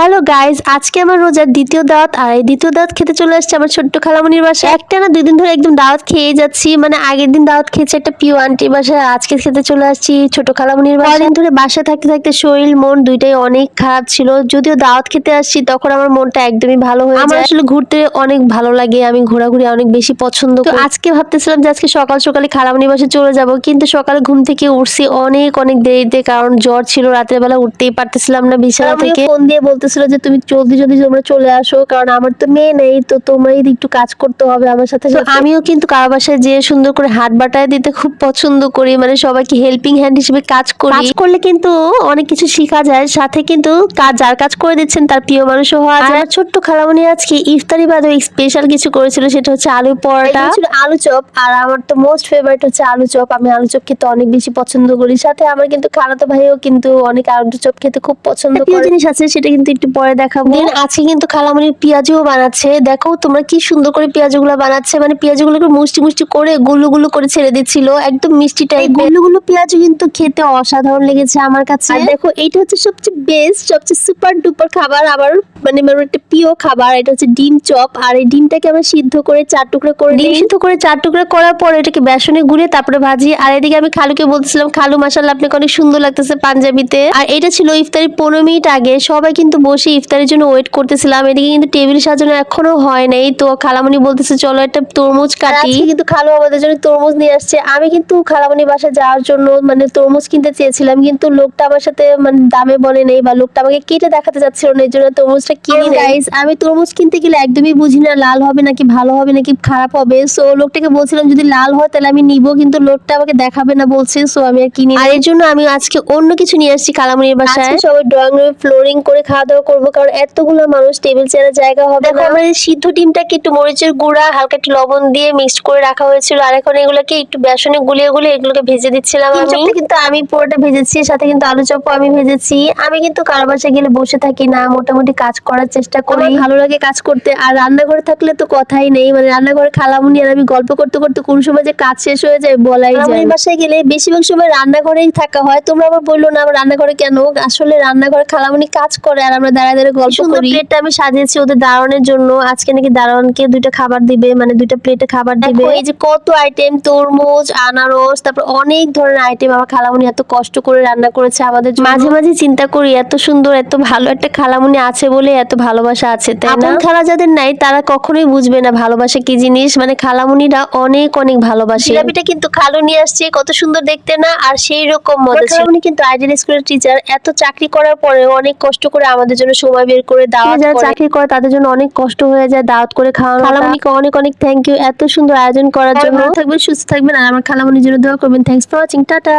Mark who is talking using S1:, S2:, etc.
S1: Hello guys আজকে আমার রোজার দ্বিতীয় দাওয়াত আর এই দ্বিতীয় দাওয়াত খেতে চলে আসছে আমার ছোট্ট খালামনির বাসায়। একটা না দুই দিন ধরে একদম দাওয়াত খেয়ে যাচ্ছি। মানে আগের দিন দাওয়াত খেয়েছি একটা পিও আন্টির বাসায় আজকে খেতে চলে আসছি ছোট খালামনির বাসায়। কদিন ধরে বাসায় থাকতে থাকতে শরীর মন দুইটাই অনেক খারাপ ছিল। যদিও দাওয়াত খেতে আসছি তখন আমার মনটা একদমই ভালো হয়ে আমার আসলে ঘুরতে অনেক ভালো লাগে আমি ঘোরাঘুরি অনেক বেশি পছন্দ তো আজকে ভাবতেছিলাম যে আজকে সকাল সকালে খালামনির বাসায় চলে যাব কিন্তু সকালে ঘুম থেকে উঠছি অনেক অনেক দেরিতে কারণ জ্বর ছিল রাতের বেলা উঠতেই পারতেছিলাম না বিছানা থেকে। ফোন দিয়ে বলতেছিল যে তুমি জলদি জলদি তোমরা চলে আসো কারণ আমার তো মেয়ে নেই তো তোমরাই একটু কাজ করতে হবে আমার সাথে। আমিও কিন্তু কারও বাসায় যেয়ে সুন্দর করে হাত বাটায় দিতে খুব পছন্দ করি মানে সবাইকে হেল্পিং হ্যান্ড হিসেবে কাজ করি। কাজ করলে কিন্তু অনেক কিছু শেখা যায় সাথে কিন্তু কাজ যার কাজ করে দিচ্ছেন তার প্রিয় মানুষও হওয়া যায়। ছোট্ট খালামণি আজকে ইফতারি বাদে স্পেশাল কিছু করেছিল সেটা হচ্ছে আলু পরোটা। ছিল আলু চপ আর আমার তো মোস্ট ফেভারিট হচ্ছে আলু চপ। আমি আলু চপ খেতে অনেক বেশি পছন্দ করি সাথে আমার কিন্তু খালাতো ভাইও কিন্তু অনেক আলু চপ খেতে খুব পছন্দ করে। জিনিস আছে সেটা কিন্তু একটু পরে দেখাবো। দেন আজকে কিন্তু খালামণির পেঁয়াজও বানাচ্ছে। দেখো তোমরা কি সুন্দর করে পেঁয়াজগুলো বানাচ্ছে। মানে পেঁয়াজগুলোকে মুষ্টি মুষ্টি করে গুলো গুলো করে ছেড়ে দিচ্ছিল। একদম মিষ্টি টাইপগুলো গুলো পেঁয়াজ কিন্তু খেতে অসাধারণ লেগেছে আমার কাছে। আর দেখো এইটা হচ্ছে সবচেয়ে বেস্ট সবচেয়ে সুপার ডুপার খাবার আবার মানে আমার একটা প্রিয় খাবার। এটা হচ্ছে ডিম চপ। আর এই ডিমটাকে আমরা সিদ্ধ করে চার টুকরা করে ডিম সিদ্ধ করে চার টুকরা করার পর এটাকে বেসনে গুলে তারপরে ভাজি। আর এদিকে আমি খালুকে বলছিলাম খালু মাসাল্লাহ আপনাকে অনেক সুন্দর লাগতেছে পাঞ্জাবিতে। আর এটা ছিল ইফতারি পনেরো মিনিট আগে। সবাই কিন্তু বসে ইফতারের জন্য ওয়েট করতেছিলাম। এদিকে কিন্তু টেবিল সাজানো এখনও হয় নাই। তো খালামণি বলতেছে চলো একটা তরমুজ কাটি। কিন্তু খালু আমাদের জন্য তরমুজ নিয়ে আসছে। আমি কিন্তু খালামণি বাসায় যাওয়ার জন্য মানে তরমুজ কিনতে চেয়েছিলাম কিন্তু লোকটা আমার সাথে মানে দামে বলে নেই বা লোকটা আমাকে কেটে দেখাতে যাচ্ছিল না এই জন্য তরমুজটা কিনি গাইস আমি তরমুজ কিনতে গেলে একদমই বুঝি না লাল হবে নাকি ভালো হবে নাকি খারাপ হবে। সো লোকটাকে বলছিলাম যদি লাল হয় তাহলে আমি নিব। কিন্তু লোকটা আমাকে দেখাবে না বলছে সো আমি আর কিনি আর এর জন্য আমি আজকে অন্য কিছু নিয়ে আসছি খালামণির বাসায়। সবাই ড্রয়িং রুমে ফ্লোরিং করে খাওয়া দাওয়া করব কারণ এতগুলো মানুষ টেবিল চেয়ারের জায়গা হবে দেখো এই সিদ্ধ ডিমটাকে একটু মরিচের গুঁড়া হালকা একটু লবণ দিয়ে মিক্সড করে রাখা হয়েছিল। আর এখন এগুলোকে একটু বেসনে গুলিয়ে গুলিয়ে এগুলোকে ভেজে দিচ্ছিলাম আমি। কিন্তু আমি পুরোটা ভেজেছি সাথে কিন্তু আলু চপও আমি ভেজেছি। আমি কিন্তু কারও বাসায় গেলে বসে থাকি না মোটামুটি কাজ করার চেষ্টা করি। ভালো লাগে কাজ করতে আর রান্নাঘরে থাকলে তো কথাই নেই। মানে রান্নাঘরে খালামুনি আর আমি গল্প করতে করতে কোন সময় যে কাজ শেষ হয়ে যায় বলাই যায় আমার বাসায় গেলে বেশিরভাগ সময় রান্নাঘরেই থাকা হয়। তোমরা আবার বলল না আমার রান্নাঘরে কেন? আসলে রান্নাঘরে খালামুনি কাজ করে আর আমরা দাঁড়ায় গল্প করি। প্লেটটা আমি সাজিয়েছি ওদের দারোয়ানের জন্য। আজকে নাকি দারোয়ানকে দুইটা খাবার দিবে মানে দুইটা প্লেটে খাবার দিবে। এই যে কত আইটেম তরমুজ আনারস তারপর অনেক ধরনের আইটেম আমার খালামুনি এত কষ্ট করে রান্না করেছে আমাদের। মাঝে মাঝে চিন্তা করি এত সুন্দর এত ভালো একটা খালামুনি আছে বলে এত ভালোবাসা আছে তাই না? খালা যাদের নাই তারা কখনোই বুঝবে না ভালোবাসা কি জিনিস। মানে খালামুনিরা অনেক অনেক ভালোবাসে। জিলাপিটা কিন্তু খালু নিয়ে আসছে কত সুন্দর দেখতে না? আর সেই রকম মজা খালামুনি কিন্তু আইডিয়াল স্কুলের টিচার এত চাকরি করার পরে অনেক কষ্ট করে আমাদের জন্য সময় বের করে দাওয়াত যারা চাকরি করে তাদের জন্য অনেক কষ্ট হয়ে যায় দাওয়াত করে খাওয়ানো খালামণিকে অনেক অনেক থ্যাংক ইউ এত সুন্দর আয়োজন করার জন্য। ভালো থাকবেন সুস্থ থাকবেন। আর আমার খালামণির জন্য দোয়া করবেন। Thanks for watching tata.